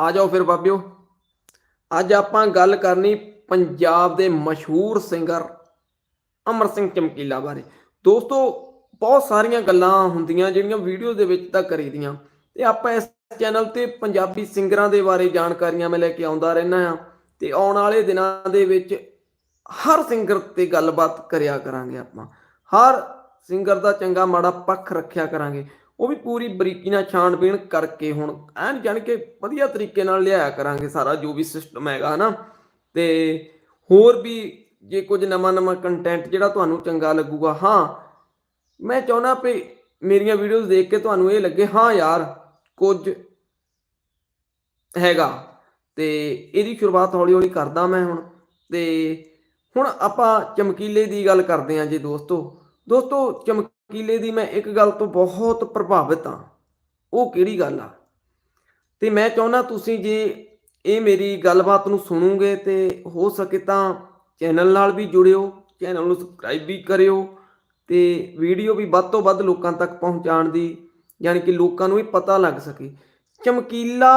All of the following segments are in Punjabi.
ਆ ਜਾਓ ਫਿਰ ਬਾਬਿਓ। ਅੱਜ ਆਪਾਂ ਗੱਲ ਕਰਨੀ ਪੰਜਾਬ ਦੇ ਮਸ਼ਹੂਰ ਸਿੰਗਰ ਅਮਰ ਸਿੰਘ ਚਮਕੀਲਾ ਬਾਰੇ। ਦੋਸਤੋ, ਬਹੁਤ ਸਾਰੀਆਂ ਗੱਲਾਂ ਹੁੰਦੀਆਂ ਜਿਹੜੀਆਂ ਵੀਡੀਓ ਦੇ ਵਿੱਚ ਤਾਂ ਕਰੀਦੀਆਂ। ਤੇ ਆਪਾਂ ਇਸ ਚੈਨਲ ਤੇ ਪੰਜਾਬੀ ਸਿੰਗਰਾਂ ਦੇ ਬਾਰੇ ਜਾਣਕਾਰੀਆਂ ਮੈਂ ਲੈ ਕੇ ਆਉਂਦਾ ਰਹਿਣਾ ਆ। ਤੇ ਆਉਣ ਵਾਲੇ ਦਿਨਾਂ ਦੇ ਵਿੱਚ ਹਰ ਸਿੰਗਰ ਤੇ ਗੱਲਬਾਤ ਕਰਿਆ ਕਰਾਂਗੇ ਆਪਾਂ। ਹਰ ਸਿੰਗਰ ਦਾ ਚੰਗਾ ਮਾੜਾ ਪੱਖ ਰੱਖਿਆ ਕਰਾਂਗੇ। ਉਹ ਵੀ ਪੂਰੀ ਬਰੀਕੀ ਨਾਲ ਛਾਣਬੀਣ ਕਰਕੇ ਹੁਣ ਐਨ ਜਾਣ ਕੇ ਵਧੀਆ ਤਰੀਕੇ ਨਾਲ ਲਿਆਇਆ ਕਰਾਂਗੇ ਸਾਰਾ ਜੋ ਵੀ ਸਿਸਟਮ ਹੈਗਾ, ਹਨਾ? ਤੇ ਹੋਰ ਵੀ ਜੇ ਕੁਝ ਨਵਾਂ ਨਵਾਂ ਕੰਟੈਂਟ ਜਿਹੜਾ ਤੁਹਾਨੂੰ ਚੰਗਾ ਲੱਗੂਗਾ, ਹਾਂ, ਮੈਂ ਚਾਹੁੰਦਾ ਵੀ ਮੇਰੀਆਂ ਵੀਡੀਓਜ਼ ਦੇਖ ਕੇ ਤੁਹਾਨੂੰ ਇਹ ਲੱਗੇ, ਹਾਂ ਯਾਰ, ਕੁਝ ਹੈਗਾ। ਤੇ ਇਹਦੀ ਸ਼ੁਰੂਆਤ ਹੌਲੀ ਹੌਲੀ ਕਰਦਾ ਮੈਂ ਹੁਣ। ਤੇ ਹੁਣ ਆਪਾਂ ਚਮਕੀਲੇ ਦੀ ਗੱਲ ਕਰਦੇ ਹਾਂ ਜੀ ਦੋਸਤੋ। ਦੋਸਤੋ ਚਮਕੀਲੇ ਦੀ ਮੈਂ ਇੱਕ ਗੱਲ ਤੋਂ ਬਹੁਤ ਪ੍ਰਭਾਵਿਤ ਹਾਂ। ਉਹ ਕਿਹੜੀ ਗੱਲ ਆ? ਤੇ ਮੈਂ ਚਾਹੁੰਦਾ ਤੁਸੀਂ ਜੇ ਇਹ ਮੇਰੀ ਗੱਲਬਾਤ ਨੂੰ ਸੁਣੋਗੇ ਤੇ ਹੋ ਸਕੇ ਤਾਂ ਚੈਨਲ ਨਾਲ ਵੀ ਜੁੜਿਓ, ਚੈਨਲ ਨੂੰ ਸਬਸਕ੍ਰਾਈਬ ਵੀ ਕਰਿਓ ਤੇ ਵੀਡੀਓ ਵੀ ਵੱਧ ਤੋਂ ਵੱਧ ਲੋਕਾਂ ਤੱਕ ਪਹੁੰਚਾਉਣ ਦੀ, ਯਾਨੀ ਕਿ ਲੋਕਾਂ ਨੂੰ ਵੀ ਪਤਾ ਲੱਗ ਸਕੇ। ਚਮਕੀਲਾ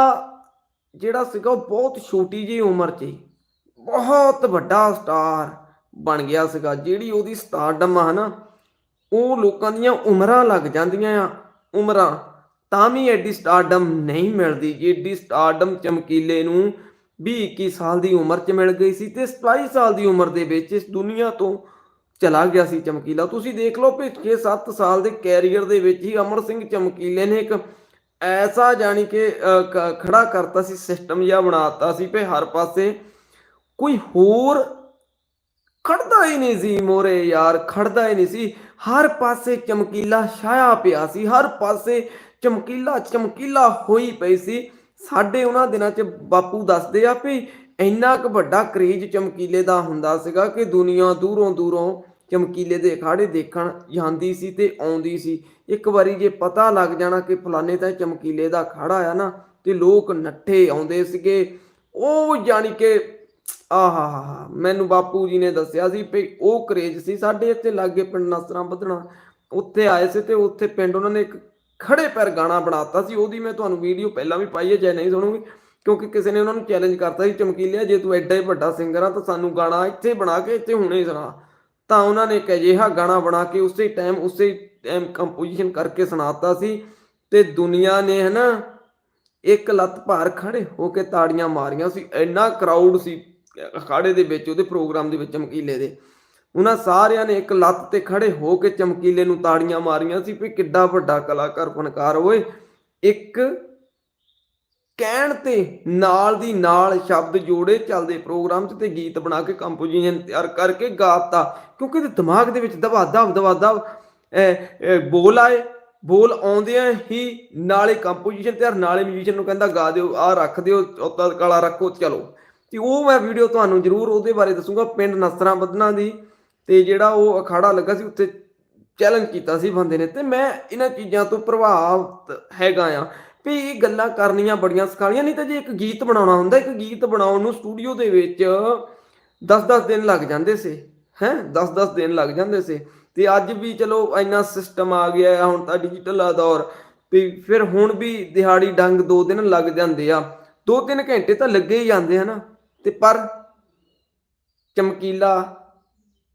ਜਿਹੜਾ ਸੀਗਾ ਉਹ ਬਹੁਤ ਛੋਟੀ ਜਿਹੀ ਉਮਰ 'ਚ ਹੀ ਬਹੁਤ ਵੱਡਾ ਸਟਾਰ ਬਣ ਗਿਆ ਸੀਗਾ, ਜਿਹੜੀ ਉਹਦੀ ਸਟਾਰਡਮ ਆ ਨਾ ਉਹ ਲੋਕਾਂ ਦੀਆਂ ਉਮਰਾਂ ਲੱਗ ਜਾਂਦੀਆਂ ਆ ਉਮਰਾਂ। ਤਾਂ ਵੀ ਐਡੀ ਸਟਾਰਡਮ ਨਹੀਂ ਮਿਲਦੀ ਜਿੱਡੀ ਸਟਾਰਡਮ ਚਮਕੀਲੇ ਨੂੰ 20 21 ਸਾਲ ਦੀ ਉਮਰ 'ਚ ਮਿਲ ਗਈ ਸੀ ਤੇ 27 ਸਾਲ ਦੀ ਉਮਰ ਦੇ ਵਿੱਚ ਇਸ ਦੁਨੀਆ ਤੋਂ ਚਲਾ ਗਿਆ ਸੀ ਚਮਕੀਲਾ। ਤੁਸੀਂ ਦੇਖ ਲਓ ਕਿ 6-7 ਸਾਲ ਦੇ ਕੈਰੀਅਰ ਦੇ ਵਿੱਚ ਹੀ ਅਮਰ ਸਿੰਘ ਚਮਕੀਲੇ ਨੇ ਇੱਕ ਐਸਾ ਜਾਣੀ ਕਿ ਅ, ਖੜਾ ਕਰਤਾ ਸੀ ਸਿਸਟਮ ਜਿਹਾ ਬਣਾਤਾ ਸੀ ਕਿ ਹਰ ਪਾਸੇ ਕੋਈ ਹੋਰ ਖੜਦਾ ਹੀ ਨਹੀਂ ਸੀ ਮੋਰੇ ਯਾਰ ਖੜਦਾ ਹੀ ਨਹੀਂ ਸੀ। ਹਰ ਪਾਸੇ ਚਮਕੀਲਾ ਛਾਇਆ ਪਿਆ ਸੀ, ਹਰ ਪਾਸੇ ਚਮਕੀਲਾ ਚਮਕੀਲਾ ਹੋਈ ਪਈ ਸੀ। ਸਾਡੇ ਉਹਨਾਂ ਦਿਨਾਂ 'ਚ ਬਾਪੂ ਦੱਸਦੇ ਆ ਵੀ ਇੰਨਾ ਕੁ ਵੱਡਾ ਕਰੇਜ ਚਮਕੀਲੇ ਦਾ ਹੁੰਦਾ ਸੀਗਾ ਕਿ ਦੁਨੀਆ ਦੂਰੋਂ ਦੂਰੋਂ ਚਮਕੀਲੇ ਦੇ ਅਖਾੜੇ ਦੇਖਣ ਜਾਂਦੀ ਸੀ ਤੇ ਆਉਂਦੀ ਸੀ। ਇੱਕ ਵਾਰੀ ਜੇ ਪਤਾ ਲੱਗ ਜਾਣਾ ਕਿ ਫਲਾਣੇ ਤਾਂ ਚਮਕੀਲੇ ਦਾ ਅਖਾੜਾ ਆ ਨਾ, ਤੇ ਲੋਕ ਨੱਠੇ ਆਉਂਦੇ ਸੀਗੇ। ਉਹ ਜਾਣੀ ਕਿ ਆਹਾ ਮੈਨੂੰ ਬਾਪੂ ਜੀ ਨੇ ਦੱਸਿਆ ਸੀ ਵੀ ਉਹ ਕਰੇਜ ਸੀ ਸਾਡੇ ਇੱਥੇ ਲਾਗੇ ਪਿੰਡ ਨਸਰਾਂ ਵਧਣਾ ਉੱਥੇ ਆਏ ਸੀ ਤੇ ਉੱਥੇ ਪਿੰਡ ਉਹਨਾਂ ਨੇ ਇੱਕ ਖੜੇ ਪੈਰ ਗਾਣਾ ਬਣਾਤਾ ਸੀ, ਉਹਦੀ ਮੈਂ ਤੁਹਾਨੂੰ ਵੀਡੀਓ ਪਹਿਲਾਂ ਵੀ ਪਾਈ ਹੈ, ਜੇ ਨਹੀਂ ਸੁਣੋਗੇ। ਕਿਉਂਕਿ ਕਿਸੇ ਨੇ ਉਹਨਾਂ ਨੂੰ ਚੈਲੰਜ ਕਰਤਾ ਸੀ, ਚਮਕੀਲਿਆ, ਜੇ ਤੂੰ ਐਡਾ ਹੀ ਵੱਡਾ ਸਿੰਗਰ ਆ ਤਾਂ ਸਾਨੂੰ ਗਾਣਾ ਇੱਥੇ ਬਣਾ ਕੇ, ਇੱਥੇ ਹੁਣੇ ਸੁਣਾ। ਤਾਂ ਉਹਨਾਂ ਨੇ ਇੱਕ ਅਜਿਹਾ ਗਾਣਾ ਬਣਾ ਕੇ ਉਸੇ ਟਾਈਮ ਉਸੇ ਟਾਈਮ ਕੰਪੋਜੀਸ਼ਨ ਕਰਕੇ ਸੁਣਾਤਾ ਸੀ। ਤੇ ਦੁਨੀਆ ਨੇ ਹਨਾ, ਇੱਕ ਲੱਤ ਭਾਰ ਖੜੇ ਹੋ ਕੇ ਤਾੜੀਆਂ ਮਾਰੀਆਂ ਸੀ, ਇੰਨਾ ਕਰਾਊਡ ਸੀ। ਅਖਾੜੇ ਦੇ ਵਿੱਚ, ਉਹਦੇ ਪ੍ਰੋਗਰਾਮ ਦੇ ਵਿੱਚ ਚਮਕੀਲੇ ਦੇ। ਉਹਨਾਂ ਸਾਰਿਆਂ ਨੇ ਇੱਕ ਲੱਤ ਤੇ ਖੜੇ ਹੋ ਕੇ ਚਮਕੀਲੇ ਨੂੰ ਤਾੜੀਆਂ ਮਾਰੀਆਂ ਸੀ ਵੀ ਕਿੱਡਾ ਵੱਡਾ ਕਲਾਕਾਰ, ਫਨਕਾਰ ਹੋਏ ਇੱਕ ਕਹਿਣ ਤੇ ਨਾਲ ਦੀ ਨਾਲ ਸ਼ਬਦ ਜੋੜੇ ਚੱਲਦੇ ਪ੍ਰੋਗਰਾਮ 'ਚ ਤੇ ਗੀਤ ਬਣਾ ਕੇ ਕੰਪੋਜੀਸ਼ਨ ਤਿਆਰ ਕਰਕੇ ਗਾਤਾ, ਕਿਉਂਕਿ ਇਹਦੇ ਦਿਮਾਗ ਦੇ ਵਿੱਚ ਦਵਾ ਦਵ ਦਵਾ ਦਵ ਬੋਲ ਆਏ, ਬੋਲ ਆਉਂਦਿਆਂ ਹੀ ਨਾਲੇ ਕੰਪੋਜੀਸ਼ਨ ਤਿਆਰ, ਨਾਲੇ ਮਿਊਜ਼ੀਸ਼ੀਅਨ ਨੂੰ ਕਹਿੰਦਾ, ਗਾ ਦਿਓ, ਆਹ ਰੱਖ ਦਿਓ ਚੌਥਾ ਕਾਲਾ ਰੱਖੋ, ਚਲੋ। ਤੇ ਉਹ ਮੈਂ ਵੀਡੀਓ ਤੁਹਾਨੂੰ ਜ਼ਰੂਰ ਉਹਦੇ ਬਾਰੇ ਦੱਸੂਗਾ, ਪਿੰਡ ਨਸਰਾਂ ਬੱਦਨਾ ਦੀ, ਤੇ ਜਿਹੜਾ ਉਹ ਅਖਾੜਾ ਲੱਗਾ ਸੀ, ਉੱਥੇ ਚੈਲੰਜ ਕੀਤਾ ਸੀ ਬੰਦੇ ਨੇ, ਤੇ ਮੈਂ ਇਹਨਾਂ ਚੀਜ਼ਾਂ ਤੋਂ ਪ੍ਰਭਾਵਿਤ ਹੈਗਾ ਆ ਵੀ ਇਹ ਗੱਲਾਂ ਕਰਨੀਆਂ ਬੜੀਆਂ ਸਖਾਲੀਆਂ, ਨਹੀਂ ਤਾਂ ਜੇ ਇੱਕ ਗੀਤ ਬਣਾਉਣਾ ਹੁੰਦਾ, ਇੱਕ ਗੀਤ ਬਣਾਉਣ ਨੂੰ ਸਟੂਡੀਓ ਦੇ ਵਿੱਚ 10-10 ਦਿਨ ਲੱਗ ਜਾਂਦੇ ਸੀ, ਹੈ 10-10 ਦਿਨ ਲੱਗ ਜਾਂਦੇ ਸੀ, ਤੇ ਅੱਜ ਵੀ ਚਲੋ ਇੰਨਾ ਸਿਸਟਮ ਆ ਗਿਆ ਆ, ਹੁਣ ਤਾਂ ਡਿਜੀਟਲ ਆ ਦੌਰ ਵੀ ਫਿਰ ਹੁਣ ਵੀ ਦਿਹਾੜੀ ਡੰਗ 2 ਦਿਨ ਲੱਗ ਜਾਂਦੇ ਆ 2-3 ਘੰਟੇ ਤਾਂ ਲੱਗੇ ਹੀ ਜਾਂਦੇ ਹਨਾ ਤੇ ਪਰ ਚਮਕੀਲਾ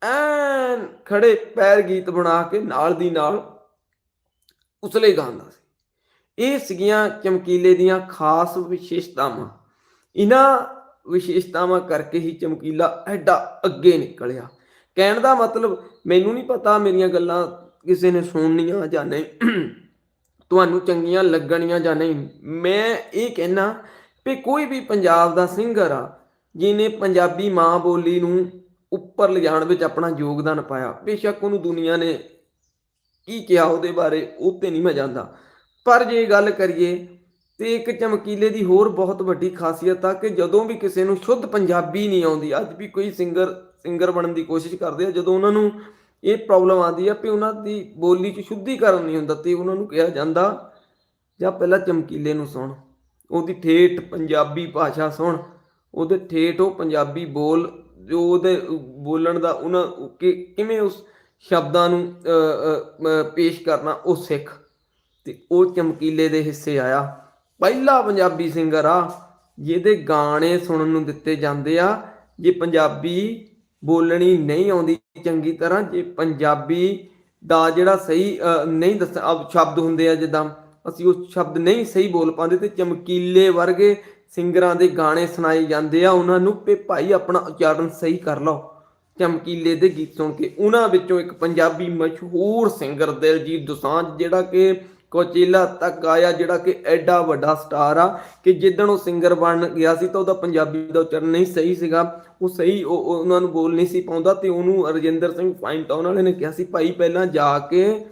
ਐਨ ਖੜੇ ਪੈਰ ਗੀਤ ਬਣਾ ਕੇ ਨਾਲ ਦੀ ਨਾਲ ਉਸਲੇ ਗਾਉਂਦਾ ਸੀ। ਇਹ ਸੀਗੀਆਂ ਚਮਕੀਲੇ ਦੀਆਂ ਖਾਸ ਵਿਸ਼ੇਸ਼ਤਾਵਾਂ। ਇਹਨਾਂ ਵਿਸ਼ੇਸ਼ਤਾਵਾਂ ਕਰਕੇ ਹੀ ਚਮਕੀਲਾ ਐਡਾ ਅੱਗੇ ਨਿਕਲਿਆ। ਕਹਿਣ ਦਾ ਮਤਲਬ, ਮੈਨੂੰ ਨਹੀਂ ਪਤਾ ਮੇਰੀਆਂ ਗੱਲਾਂ ਕਿਸੇ ਨੇ ਸੁਣਨੀਆਂ ਜਾਂ ਨਹੀਂ। ਤੁਹਾਨੂੰ ਚੰਗੀਆਂ ਲੱਗਣੀਆਂ ਜਾਂ ਨਹੀਂ। ਮੈਂ ਇਹ ਕਹਿਣਾ ਵੀ ਕੋਈ ਵੀ ਪੰਜਾਬ ਦਾ ਸਿੰਗਰ ਆ ਜਿਹਨੇ ਪੰਜਾਬੀ ਮਾਂ ਬੋਲੀ ਨੂੰ ਉੱਪਰ ਲਿਜਾਣ ਵਿੱਚ ਆਪਣਾ ਯੋਗਦਾਨ ਪਾਇਆ। ਬੇਸ਼ੱਕ ਉਹਨੂੰ ਦੁਨੀਆ ਨੇ ਕੀ ਕਿਹਾ ਉਹਦੇ ਬਾਰੇ ਉਹ ਤੇ ਨਹੀਂ ਮੈਂ ਜਾਂਦਾ ਪਰ ਜੇ ਗੱਲ ਕਰੀਏ ਤੇ ਇੱਕ ਚਮਕੀਲੇ ਦੀ ਹੋਰ ਬਹੁਤ ਵੱਡੀ ਖਾਸੀਅਤ ਆ ਕਿ ਜਦੋਂ ਵੀ ਕਿਸੇ ਨੂੰ ਸ਼ੁੱਧ ਪੰਜਾਬੀ ਨਹੀਂ ਆਉਂਦੀ, ਅੱਜ ਵੀ ਕੋਈ ਸਿੰਗਰ ਸਿੰਗਰ ਬਣਨ ਦੀ ਕੋਸ਼ਿਸ਼ ਕਰਦੇ ਆ, ਜਦੋਂ ਉਹਨਾਂ ਨੂੰ ਇਹ ਪ੍ਰੋਬਲਮ ਆਉਂਦੀ ਆ ਵੀ ਉਹਨਾਂ ਦੀ ਬੋਲੀ 'ਚ ਸ਼ੁੱਧੀਕਰਨ ਨਹੀਂ ਹੁੰਦਾ ਤੇ ਉਹਨਾਂ ਨੂੰ ਕਿਹਾ ਜਾਂਦਾ, ਜਾਂ ਪਹਿਲਾਂ ਚਮਕੀਲੇ ਨੂੰ ਸੁਣ, ਉਹਦੀ ਠੇਠ ਪੰਜਾਬੀ ਭਾਸ਼ਾ ਸੁਣ। ਉਹਦੇ ਠੇਠ ਉਹ ਪੰਜਾਬੀ ਬੋਲ ਜੋ ਉਹਦੇ ਬੋਲਣ ਦਾ ਉਹਨਾਂ ਕਿ ਕਿਵੇਂ ਉਸ ਸ਼ਬਦਾਂ ਨੂੰ ਪੇਸ਼ ਕਰਨਾ ਉਹ ਸਿੱਖ। ਤੇ ਉਹ ਚਮਕੀਲੇ ਦੇ ਹਿੱਸੇ ਆਇਆ। ਪਹਿਲਾ ਪੰਜਾਬੀ ਸਿੰਗਰ ਆ ਜਿਹਦੇ ਗਾਣੇ ਸੁਣਨ ਨੂੰ ਦਿੱਤੇ ਜਾਂਦੇ ਆ। ਜੇ ਪੰਜਾਬੀ ਬੋਲਣੀ ਨਹੀਂ ਆਉਂਦੀ ਚੰਗੀ ਤਰ੍ਹਾਂ ਜੇ ਪੰਜਾਬੀ ਦਾ ਜਿਹੜਾ ਸਹੀ ਅ, ਨਹੀਂ ਦੱਸ ਸ਼ਬਦ ਹੁੰਦੇ ਆ ਜਿੱਦਾਂ ਅਸੀਂ ਉਹ ਸ਼ਬਦ ਨਹੀਂ ਸਹੀ ਬੋਲ ਪਾਉਂਦੇ ਤੇ ਚਮਕੀਲੇ ਵਰਗੇ ਸਿੰਗਰਾਂ ਦੇ ਗਾਣੇ ਸੁਣਾਏ ਜਾਂਦੇ ਆ, ਉਹਨਾਂ ਨੂੰ ਵੀ ਭਾਈ ਆਪਣਾ ਉਚਾਰਨ ਸਹੀ ਕਰ ਲਓ। ਚਮਕੀਲੇ ਦੇ ਗੀਤ ਸੁਣ ਕੇ ਉਹਨਾਂ ਵਿੱਚੋਂ ਇੱਕ ਪੰਜਾਬੀ ਮਸ਼ਹੂਰ ਸਿੰਗਰ ਦਿਲਜੀਤ ਦੋਸਾਂਝ, ਜਿਹੜਾ ਕਿ ਕੋਚੀਲਾ ਤੱਕ ਆਇਆ, ਜਿਹੜਾ ਕਿ ਐਡਾ ਵੱਡਾ ਸਟਾਰ ਆ, ਕਿ ਜਿੱਦਣ ਉਹ ਸਿੰਗਰ ਬਣ ਗਿਆ ਸੀ ਤਾਂ ਉਹਦਾ ਪੰਜਾਬੀ ਦਾ ਉਚਾਰਨ ਨਹੀਂ ਸਹੀ ਸੀਗਾ। ਉਹ ਸਹੀ ਉਹ ਉਹਨਾਂ ਨੂੰ ਬੋਲ ਨਹੀਂ ਸੀ ਪਾਉਂਦਾ ਤੇ ਉਹਨੂੰ ਰਜਿੰਦਰ ਸਿੰਘ ਫਾਈਨ ਟਾਊਨ ਵਾਲੇ ਨੇ ਕਿਹਾ ਸੀ, ਭਾਈ ਪਹਿਲਾਂ ਜਾ ਕੇ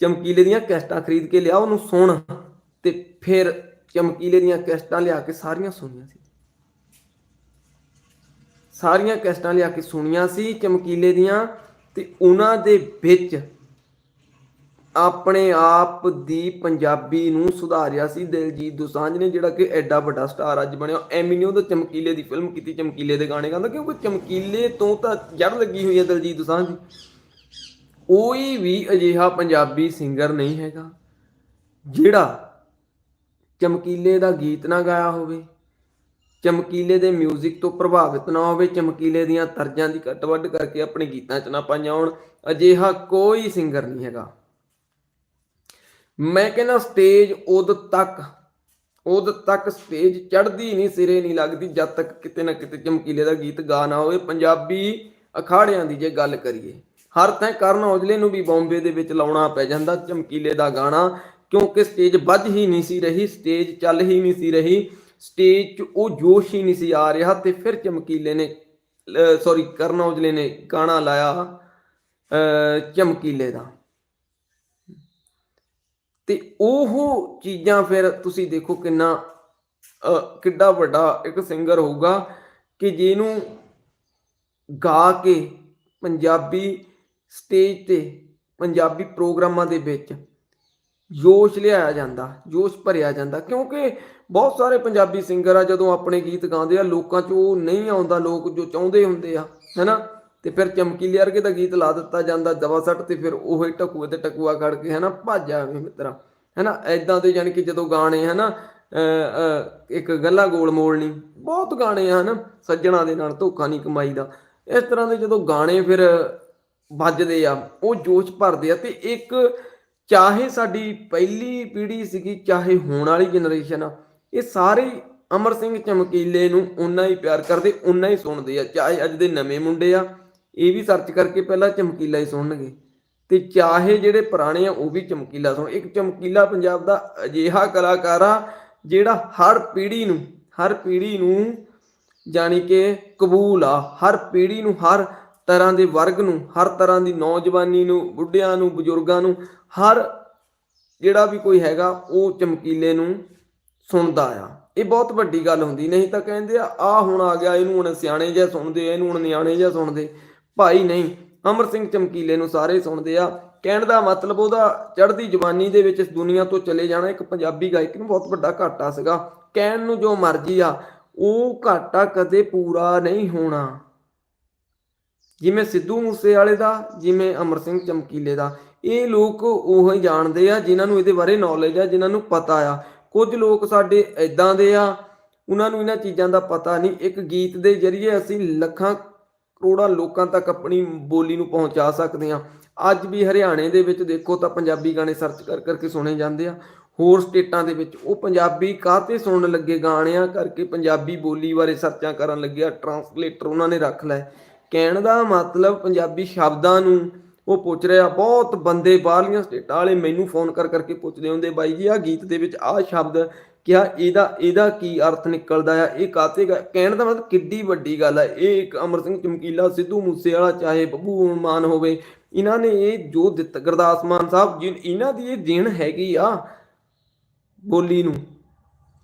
ਚਮਕੀਲੇ ਦੀਆਂ ਕੈਸਟਾਂ ਖਰੀਦ ਕੇ ਲਿਆ ਉਹਨੂੰ ਸੁਣ ਤੇ ਫਿਰ ਚਮਕੀਲੇ ਦੀਆਂ ਕੈਸਟਾਂ ਲਿਆ ਕੇ ਸਾਰੀਆਂ ਸੁਣੀਆਂ ਸੀ। ਸਾਰੀਆਂ ਕੈਸਟਾਂ ਲਿਆ ਕੇ ਸੁਣੀਆਂ ਸੀ, ਚਮਕੀਲੇ ਦੀਆਂ ਤੇ ਉਹਨਾਂ ਦੇ ਵਿੱਚ ਆਪਣੇ ਆਪ ਦੀ ਪੰਜਾਬੀ ਨੂੰ ਸੁਧਾਰਿਆ ਸੀ ਦਿਲਜੀਤ ਦੋਸਾਂਝ ਨੇ, ਜਿਹੜਾ ਕਿ ਐਡਾ ਵੱਡਾ ਸਟਾਰ ਅੱਜ ਬਣਿਆ। ਐਮੀ ਨੇ ਉਹਦਾ ਚਮਕੀਲੇ ਦੀ ਫਿਲਮ ਕੀਤੀ, ਚਮਕੀਲੇ ਦੇ ਗਾਣੇ ਗਾਉਂਦਾ, ਕਿਉਂਕਿ ਚਮਕੀਲੇ ਤੋਂ ਤਾਂ ਜੜ ਲੱਗੀ ਹੋਈ ਹੈ ਦਿਲਜੀਤ ਦੋਸਾਂਝ ਕੋਈ ਵੀ ਅਜਿਹਾ ਪੰਜਾਬੀ ਸਿੰਗਰ ਨਹੀਂ ਹੈਗਾ, ਜਿਹੜਾ ਚਮਕੀਲੇ ਦਾ ਗੀਤ ਨਾ ਗਾਇਆ ਹੋਵੇ, ਚਮਕੀਲੇ ਦੇ 뮤직 ਤੋਂ ਪ੍ਰਭਾਵਿਤ ਨਾ ਹੋਵੇ, ਚਮਕੀਲੇ ਦੀਆਂ ਤਰਜ਼ਾਂ ਦੀ ਕੱਟ ਵੱਢ ਕਰਕੇ ਆਪਣੇ ਗੀਤਾਂ 'ਚ ਨਾ ਪਾਈਆਂ ਹੋਣ, ਅਜਿਹਾ ਕੋਈ ਸਿੰਗਰ ਨਹੀਂ ਹੈਗਾ। ਮੈਂ ਕਹਿੰਦਾ ਸਟੇਜ ਉਦ ਤੱਕ ਉਦ ਤੱਕ ਸਟੇਜ ਚੜਦੀ ਨਹੀਂ, ਸਿਰੇ ਨਹੀਂ ਲੱਗਦੀ, ਜਦ ਤੱਕ ਕਿਤੇ ਨਾ ਕਿਤੇ ਚਮਕੀਲੇ ਦਾ ਗੀਤ ਗਾ ਨਾ ਹੋਵੇ। ਪੰਜਾਬੀ ਅਖਾੜਿਆਂ ਦੀ ਜੇ ਗੱਲ ਕਰੀਏ, ਹਰ ਥਾਂ ਕਰਨ ਔਜਲੇ ਨੂੰ ਵੀ ਬੰਬੇ ਦੇ ਵਿੱਚ ਲਾਉਣਾ ਪੈ ਜਾਂਦਾ, ਚਮਕੀਲੇ ਦਾ ਗਾਣਾ ਕਿਉਂਕਿ ਸਟੇਜ ਵੱਜ ਹੀ ਨਹੀਂ ਸੀ ਰਹੀ, ਸਟੇਜ ਚੱਲ ਹੀ ਨਹੀਂ ਸੀ ਰਹੀ, ਸਟੇਜ 'ਚ ਉਹ ਜੋਸ਼ ਹੀ ਨਹੀਂ ਸੀ ਆ ਰਿਹਾ ਤੇ ਫਿਰ ਚਮਕੀਲੇ ਨੇ ਸੌਰੀ ਕਰਨ ਔਜਲੇ ਨੇ ਗਾਣਾ ਲਾਇਆ ਚਮਕੀਲੇ ਦਾ। ਤੇ ਉਹ ਚੀਜ਼ਾਂ ਫਿਰ ਤੁਸੀਂ ਦੇਖੋ ਕਿੰਨਾ ਕਿੱਡਾ ਵੱਡਾ ਇੱਕ ਸਿੰਗਰ ਹੋਊਗਾ ਕਿ ਜਿਹਨੂੰ ਗਾ ਕੇ ਪੰਜਾਬੀ ਸਟੇਜ ਤੇ ਪੰਜਾਬੀ ਪ੍ਰੋਗਰਾਮਾਂ ਦੇ ਵਿੱਚ ਜੋਸ਼ ਲਿਆਇਆ ਜਾਂਦਾ ਜੋਸ਼ ਭਰਿਆ ਜਾਂਦਾ। ਕਿਉਂਕਿ ਬਹੁਤ ਸਾਰੇ ਪੰਜਾਬੀ ਸਿੰਗਰ ਆ ਜਦੋਂ ਆਪਣੇ ਗੀਤ ਗਾਉਂਦੇ ਆ ਲੋਕਾਂ 'ਚ ਉਹ ਨਹੀਂ ਆਉਂਦਾ ਲੋਕ ਜੋ ਚਾਹੁੰਦੇ ਹੁੰਦੇ ਆ ਹੈਨਾ? ਤੇ ਫਿਰ ਚਮਕੀਲੇ ਵਰਗੇ ਦਾ ਗੀਤ ਲਾ ਦਿੱਤਾ ਜਾਂਦਾ ਦਵਾ ਸੱਟ ਤੇ ਫਿਰ ਉਹ ਹੀ ਟਕੂਏ ਤੇ ਟਕੂਆ ਖੜ ਕੇ ਹੈਨਾ? ਭੱਜ ਆਵੇ ਮਿੱਤਰਾ ਹੈਨਾ? ਐਦਾਂ ਦੇ ਯਾਨੀ ਕਿ ਜਦੋਂ ਗਾਣੇ ਹੈਨਾ? ਅਹ, ਅਹ, ਇੱਕ ਗੱਲਾ ਗੋਲ ਮੋਲਣੀ ਬਹੁਤ ਗਾਣੇ ਆ ਹਨਾ? ਸੱਜਣਾ ਦੇ ਨਾਲ ਧੋਖਾ ਨਹੀਂ ਕਮਾਈ ਦਾ। ਇਸ ਤਰ੍ਹਾਂ ਦੇ ਜਦੋਂ ਗਾਣੇ ਫਿਰ ਵੱਜਦੇ ਆ ਉਹ ਜੋਸ਼ ਭਰਦੇ ਆ ਤੇ ਇੱਕ ਚਾਹੇ ਸਾਡੀ ਪਹਿਲੀ ਪੀੜ੍ਹੀ ਸੀਗੀ, ਚਾਹੇ ਹੋਣ ਵਾਲੀ ਜਨਰੇਸ਼ਨ ਆ, ਇਹ ਸਾਰੇ ਅਮਰ ਸਿੰਘ ਚਮਕੀਲੇ ਨੂੰ ਉਨਾ ਹੀ ਪਿਆਰ ਕਰਦੇ ਉਨਾ ਹੀ ਸੁਣਦੇ ਆ। ਚਾਹੇ ਅੱਜ ਦੇ ਨਵੇਂ ਮੁੰਡੇ ਆ, ਇਹ ਵੀ ਸਰਚ ਕਰਕੇ ਪਹਿਲਾਂ ਚਮਕੀਲਾ ਹੀ ਸੁਣਨਗੇ। ਤੇ ਚਾਹੇ ਜਿਹੜੇ ਪੁਰਾਣੇ ਆ, ਉਹ ਵੀ ਚਮਕੀਲਾ ਸੁਣ ਇੱਕ ਚਮਕੀਲਾ ਪੰਜਾਬ ਦਾ ਅਜਿਹਾ ਕਲਾਕਾਰ ਆ, ਜਿਹੜਾ ਹਰ ਪੀੜ੍ਹੀ ਨੂੰ, ਹਰ ਪੀੜ੍ਹੀ ਨੂੰ ਜਾਣੀ ਕਿ ਕਬੂਲ ਆ, ਹਰ ਪੀੜ੍ਹੀ ਨੂੰ ਹਰ ਤਰ੍ਹਾਂ ਦੇ ਵਰਗ ਨੂੰ, ਹਰ ਤਰ੍ਹਾਂ ਦੀ ਨੌਜਵਾਨੀ ਨੂੰ, ਬੁੱਢਿਆਂ ਨੂੰ, ਬਜ਼ੁਰਗਾਂ ਨੂੰ, ਹਰ ਜਿਹੜਾ ਵੀ ਕੋਈ ਹੈਗਾ, ਉਹ ਚਮਕੀਲੇ ਨੂੰ ਸੁਣਦਾ ਆ। ਇਹ ਬਹੁਤ ਵੱਡੀ ਗੱਲ ਹੁੰਦੀ, ਨਹੀਂ ਤਾਂ ਕਹਿੰਦੇ ਆ ਆ ਹੁਣ ਆ ਗਿਆ, ਇਹਨੂੰ ਹੁਣ ਸਿਆਣੇ ਜਿਹਾ ਸੁਣਦੇ ਆ, ਇਹਨੂੰ ਹੁਣ ਨਿਆਣੇ ਜਿਹਾ ਸੁਣਦੇ। ਭਾਈ ਨਹੀਂ, ਅਮਰ ਸਿੰਘ ਚਮਕੀਲੇ ਨੂੰ ਸਾਰੇ ਸੁਣਦੇ ਆ। ਕਹਿਣ ਦਾ ਮਤਲਬ ਉਹਦਾ ਚੜ੍ਹਦੀ ਜਵਾਨੀ ਦੇ ਵਿੱਚ ਇਸ ਦੁਨੀਆ ਤੋਂ ਚਲੇ ਜਾਣਾ ਇੱਕ ਪੰਜਾਬੀ ਗਾਇਕ ਨੂੰ ਬਹੁਤ ਵੱਡਾ ਘਾਟਾ ਸੀਗਾ। ਕਹਿਣ ਨੂੰ ਜੋ ਮਰਜ਼ੀ ਆ, ਉਹ ਘਾਟਾ ਕਦੇ ਪੂਰਾ ਨਹੀਂ ਹੋਣਾ। ਜਿਵੇਂ ਸਿੱਧੂ ਮੂਸੇਵਾਲੇ ਦਾ, ਜਿਵੇਂ ਅਮਰ ਸਿੰਘ ਚਮਕੀਲੇ ਦਾ। ਇਹ ਲੋਕ ਉਹ ਹੀ ਜਾਣਦੇ ਆ, ਜਿਨ੍ਹਾਂ ਨੂੰ ਇਹਦੇ ਬਾਰੇ ਨੌਲੇਜ ਆ, ਜਿਨ੍ਹਾਂ ਨੂੰ ਪਤਾ ਆ। ਕੁਝ ਲੋਕ ਸਾਡੇ ਐਦਾਂ ਦੇ ਆ, ਉਹਨਾਂ ਨੂੰ ਇਹਨਾਂ ਚੀਜ਼ਾਂ ਦਾ ਪਤਾ ਨਹੀਂ। ਇੱਕ ਗੀਤ ਦੇ ਜ਼ਰੀਏ ਅਸੀਂ ਲੱਖਾਂ ਕਰੋੜਾਂ ਲੋਕਾਂ ਤੱਕ ਆਪਣੀ ਬੋਲੀ ਨੂੰ ਪਹੁੰਚਾ ਸਕਦੇ ਆ। ਅੱਜ ਵੀ ਹਰਿਆਣੇ ਦੇ ਵਿੱਚ ਦੇਖੋ ਤਾਂ ਪੰਜਾਬੀ ਗਾਣੇ ਸਰਚ ਕਰ ਕਰਕੇ ਸੁਣੇ ਜਾਂਦੇ ਆ। ਹੋਰ ਸਟੇਟਾਂ ਦੇ ਵਿੱਚ ਉਹ ਪੰਜਾਬੀ ਕਾਹਤੇ ਸੁਣਨ ਲੱਗੇ ਗਾਣਿਆਂ ਕਰਕੇ ਪੰਜਾਬੀ ਬੋਲੀ ਬਾਰੇ ਸਰਚਾਂ ਕਰਨ ਲੱਗਿਆ ਟਰਾਂਸਲੇਟਰ ਉਹਨਾਂ ਨੇ ਰੱਖ ਲਏ ਕਹਿਣ ਦਾ ਮਤਲਬ ਪੰਜਾਬੀ ਸ਼ਬਦਾਂ ਨੂੰ ਉਹ ਪੁੱਛ ਰਿਹਾ। ਬਹੁਤ ਬੰਦੇ ਬਾਹਰਲੀਆਂ ਸਟੇਟਾਂ ਵਾਲੇ ਮੈਨੂੰ ਫੋਨ ਕਰ ਕਰਕੇ ਪੁੱਛਦੇ ਹੁੰਦੇ, ਬਾਈ ਜੀ, ਆਹ ਗੀਤ ਦੇ ਵਿੱਚ ਆਹ ਸ਼ਬਦ ਕਿਹਾ ਇਹਦਾ ਇਹਦਾ ਕੀ ਅਰਥ ਨਿਕਲਦਾ ਆ? ਇਹ ਕਾਤੇ ਗਾ- ਕਹਿਣ ਦਾ ਮਤਲਬ ਕਿੱਡੀ ਵੱਡੀ ਗੱਲ ਆ। ਇਹ ਇੱਕ ਅਮਰ ਸਿੰਘ ਚਮਕੀਲਾ, ਸਿੱਧੂ ਮੂਸੇ ਵਾਲਾ ਚਾਹੇ ਬੱਬੂ ਮਾਨ ਹੋਵੇ, ਇਹਨਾਂ ਨੇ ਇਹ ਜੋ ਦਿੱਤਾ, ਗੁਰਦਾਸ ਮਾਨ ਸਾਹਿਬ ਜੀ, ਇਹਨਾਂ ਦੀ ਇਹ ਦੇਣ ਹੈਗੀ ਆ ਬੋਲੀ ਨੂੰ।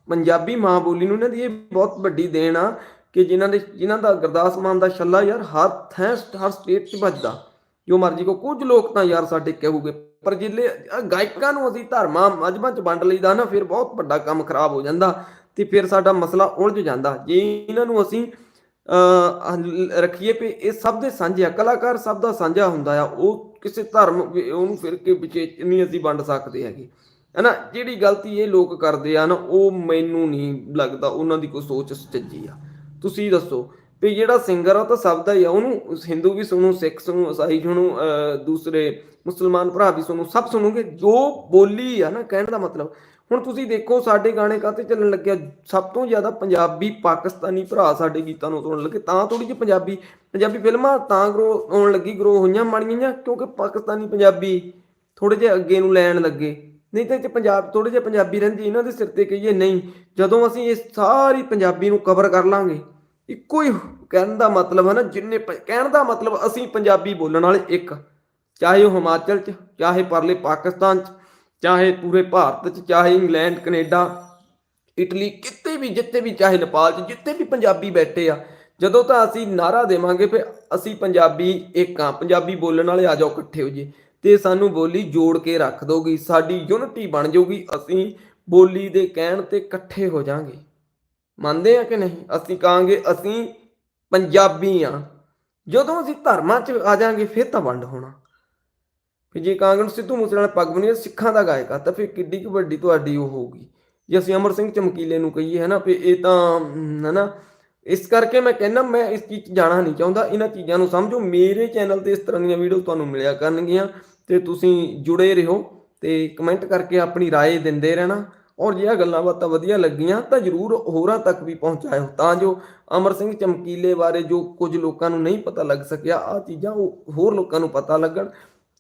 ਪੰਜਾਬੀ ਮਾਂ ਬੋਲੀ ਨੂੰ ਇਹਨਾਂ ਦੀ ਇਹ ਬਹੁਤ ਵੱਡੀ ਦੇਣ ਆ। ਕਿ ਜਿਨ੍ਹਾਂ ਦੇ, ਜਿਨ੍ਹਾਂ ਦਾ ਗੁਰਦਾਸ ਮਾਨ ਦਾ ਛੱਲਾ ਯਾਰ ਹਰ ਥੈਂ ਹਰ ਸਟੇਟ 'ਚ ਵੱਜਦਾ। ਜੋ ਮਰਜ਼ੀ ਕੋ ਕੁਝ ਲੋਕ ਤਾਂ ਯਾਰ ਸਾਡੇ ਕਹੂਗੇ, ਪਰ ਜਿੱਲੇ ਗਾਇਕਾਂ ਨੂੰ ਅਸੀਂ ਧਰਮਾਂ ਮਜਬਾਂ 'ਚ ਵੰਡ ਲਈਦਾ ਨਾ, ਫਿਰ ਬਹੁਤ ਵੱਡਾ ਕੰਮ ਖਰਾਬ ਹੋ ਜਾਂਦਾ ਤੇ ਫਿਰ ਸਾਡਾ ਮਸਲਾ ਉਲਝ ਜਾਂਦਾ। ਜੇ ਇਹਨਾਂ ਨੂੰ ਅਸੀਂ ਅ ਰੱਖੀਏ ਵੀ ਇਹ ਸਭ ਦੇ ਸਾਂਝੇ ਆ, ਕਲਾਕਾਰ ਸਭ ਦਾ ਸਾਂਝਾ ਹੁੰਦਾ ਆ, ਉਹ ਕਿਸੇ ਧਰਮ ਉਹਨੂੰ ਫਿਰ ਕੇ ਵਿੱਚ ਨਹੀਂ ਅਸੀਂ ਵੰਡ ਸਕਦੇ ਹੈਗੇ। ਹਨਾ, ਜਿਹੜੀ ਗਲਤੀ ਇਹ ਲੋਕ ਕਰਦੇ ਆ ਨਾ, ਉਹ ਮੈਨੂੰ ਨਹੀਂ ਲੱਗਦਾ, ਉਹਨਾਂ ਦੀ ਕੋਈ ਸੋਚ ਸੱਚੀ ਆ। ਤੁਸੀਂ ਦੱਸੋ ਵੀ ਜਿਹੜਾ ਸਿੰਗਰ ਆ ਉਹ ਤਾਂ ਸਭ ਦਾ ਹੀ ਆ, ਉਹਨੂੰ ਹਿੰਦੂ ਵੀ ਸੁਣੂ, ਸਿੱਖ ਸੁਣੂ, ਈਸਾਈ ਸੁਣੂ ਦੂਸਰੇ ਮੁਸਲਮਾਨ ਭਰਾ ਵੀ ਸੁਣੂ, ਸਭ ਸੁਣੂਗੇ, ਜੋ ਬੋਲੀ ਆ ਨਾ, ਕਹਿਣ ਦਾ ਮਤਲਬ। ਹੁਣ ਤੁਸੀਂ ਦੇਖੋ, ਸਾਡੇ ਗਾਣੇ ਕਾਤੇ ਚੱਲਣ ਲੱਗਿਆ ਸਭ ਤੋਂ ਜ਼ਿਆਦਾ ਪੰਜਾਬੀ ਪਾਕਿਸਤਾਨੀ ਭਰਾ ਸਾਡੇ ਗੀਤਾਂ ਨੂੰ ਸੁਣਨ ਲੱਗੇ, ਤਾਂ ਥੋੜੀ ਜਿਹੀ ਪੰਜਾਬੀ ਪੰਜਾਬੀ ਫਿਲਮਾਂ ਤਾਂ ਗਰੋ ਆਉਣ ਲੱਗੀ ਗਰੋ ਹੋਈਆਂ ਮਾੜੀਆਂ ਕਿਉਂਕਿ ਪਾਕਿਸਤਾਨੀ ਪੰਜਾਬੀ ਥੋੜੇ ਜਿਹੇ ਅੱਗੇ ਨੂੰ ਲੈਣ ਲੱਗੇ। ਨਹੀਂ ਤਾਂ ਇੱਥੇ ਪੰਜਾਬ ਥੋੜੇ ਜਿਹੇ ਪੰਜਾਬੀ ਰਹਿੰਦੀ, ਇਹਨਾਂ ਦੇ ਸਿਰ ਤੇ ਕਹੀਏ ਨਹੀਂ, ਜਦੋਂ ਅਸੀਂ ਇਹ ਸਾਰੀ ਪੰਜਾਬੀ ਨੂੰ ਕਵਰ ਕਰ ਲਾਂਗੇ ਇੱਕੋ ਹੀ ਕਹਿਣ ਦਾ ਮਤਲਬ ਹੈ ਨਾ, ਜਿੰਨੇ ਪ- ਕਹਿਣ ਦਾ ਮਤਲਬ ਅਸੀਂ ਪੰਜਾਬੀ ਬੋਲਣ ਵਾਲੇ ਇੱਕ, ਚਾਹੇ ਉਹ ਹਿਮਾਚਲ ਚ, ਚਾਹੇ ਪਰਲੇ ਪਾਕਿਸਤਾਨ ਚ, ਚਾਹੇ ਪੂਰੇ ਭਾਰਤ ਚ, ਚਾਹੇ ਇੰਗਲੈਂਡ, ਕੈਨੇਡਾ, ਇਟਲੀ, ਕਿਤੇ ਵੀ, ਜਿੱਥੇ ਵੀ, ਚਾਹੇ ਨੇਪਾਲ ਚ, ਜਿੱਥੇ ਵੀ ਪੰਜਾਬੀ ਬੈਠੇ ਆ, ਜਦੋਂ ਤਾਂ ਅਸੀਂ ਨਾਰਾ ਦੇਵਾਂਗੇ ਫੇ ਅਸੀਂ ਪੰਜਾਬੀ ਇੱਕ ਆ ਪੰਜਾਬੀ ਬੋਲਣ ਵਾਲੇ ਆ ਜਾਓ ਇਕੱਠੇ ਹੋ ਜੀ, ਤੇ ਸਾਨੂੰ ਬੋਲੀ ਜੋੜ ਕੇ ਰੱਖ ਦੋਗੀ, ਸਾਡੀ ਯੂਨਿਟੀ ਬਣ ਜਾਊਗੀ, ਅਸੀਂ ਬੋਲੀ ਦੇ ਕਹਿਣ ਤੇ ਇਕੱਠੇ ਹੋ ਜਾਾਂਗੇ। ਮੰਨਦੇ ਆ ਕਿ ਨਹੀਂ ਅਸੀਂ ਕਹਾਂਗੇ ਅਸੀਂ ਪੰਜਾਬੀ ਆ ਜਦੋਂ ਅਸੀਂ ਧਰਮਾਂ 'ਚ ਆ ਜਾਾਂਗੇ ਫਿਰ ਤਾਂ ਵੰਡ ਹੋਣਾ ਫਿਰ ਜੇ ਕਾਂਗਰਸ ਸਿੱਧੂ ਮੂਸੇਵਾਲਾ ਪੱਗ ਬਣੀ ਸਿੱਖਾਂ ਦਾ ਗਾਇਕ ਆ ਤਾਂ ਫਿਰ ਕਿੱਡੀ ਕੁ ਵੱਡੀ ਤੁਹਾਡੀ ਉਹ ਹੋਊਗੀ ਜੇ ਅਸੀਂ ਅਮਰ ਸਿੰਘ ਚਮਕੀਲੇ ਨੂੰ ਕਹੀਏ ਹੈ ਨਾ ਵੀ ਇਹ ਤਾਂ ਹਮ, ਹੈ ਨਾ ਇਸ ਕਰਕੇ ਮੈਂ ਕਹਿੰਦਾ ਮੈਂ ਇਸ ਚੀਜ਼ 'ਚ ਜਾਣਾ ਨਹੀਂ ਚਾਹੁੰਦਾ ਇਹਨਾਂ ਚੀਜ਼ਾਂ ਨੂੰ ਸਮਝੋ ਮੇਰੇ ਚੈਨਲ ਤੇ ਇਸ ਤਰ੍ਹਾਂ ਦੀਆਂ ਵੀਡੀਓ ਤੁਹਾਨੂੰ ਮਿਲਿਆ ਕਰਨਗੀਆਂ ਤੇ ਤੁਸੀਂ ਜੁੜੇ ਰਹੋ ਤੇ ਕਮੈਂਟ ਕਰਕੇ ਆਪਣੀ رائے ਦਿੰਦੇ ਰਹਿਣਾ ਔਰ ਜੇ ਇਹ ਗੱਲਾਂ ਬਾਤਾਂ ਵਧੀਆ ਲੱਗੀਆਂ, ਤਾਂ ਜਰੂਰ ਹੋਰਾਂ ਤੱਕ ਵੀ ਪਹੁੰਚਾਇਓ। ਤਾਂ ਜੋ ਅਮਰ ਸਿੰਘ ਚਮਕੀਲੇ ਬਾਰੇ ਜੋ ਕੁਝ ਲੋਕਾਂ ਨੂੰ ਨਹੀਂ ਪਤਾ ਲੱਗ ਸਕਿਆ ਆ ਚੀਜ਼ਾਂ ਉਹ ਹੋਰ ਲੋਕਾਂ ਨੂੰ ਪਤਾ ਲੱਗਣ।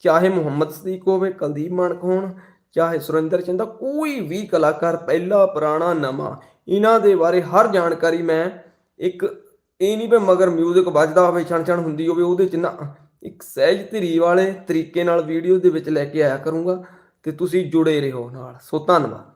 ਚਾਹੇ ਮੁਹੰਮਦ ਸਦੀਕ ਹੋਵੇ, ਕੁਲਦੀਪ ਮਾਨਕ ਹੋਣ, ਚਾਹੇ ਸੁਰਿੰਦਰ ਚੰਦਾ, ਕੋਈ ਵੀ ਕਲਾਕਾਰ ਪਹਿਲਾ ਪੁਰਾਣਾ ਨਵਾਂ, ਇਹਨਾਂ ਦੇ ਬਾਰੇ ਹਰ ਜਾਣਕਾਰੀ ਮੈਂ ਇੱਕ ਇਹ ਨਹੀਂ ਵੀ ਮਗਰ 뮤직 ਵੱਜਦਾ ਹੋਵੇ ਛਣ ਛਣ ਹੁੰਦੀ ਹੋਵੇ, ਉਹਦੇ ਚ ਨਾ ਇੱਕ ਸਹਿਜ ਧਰੀ ਵਾਲੇ ਤਰੀਕੇ ਨਾਲ ਵੀਡੀਓ ਦੇ ਵਿੱਚ ਲੈ ਕੇ ਆਇਆ ਕਰੂੰਗਾ, ਤੇ ਤੁਸੀਂ ਜੁੜੇ ਰਹੋ ਨਾਲ। ਸੋ ਧੰਨਵਾਦ।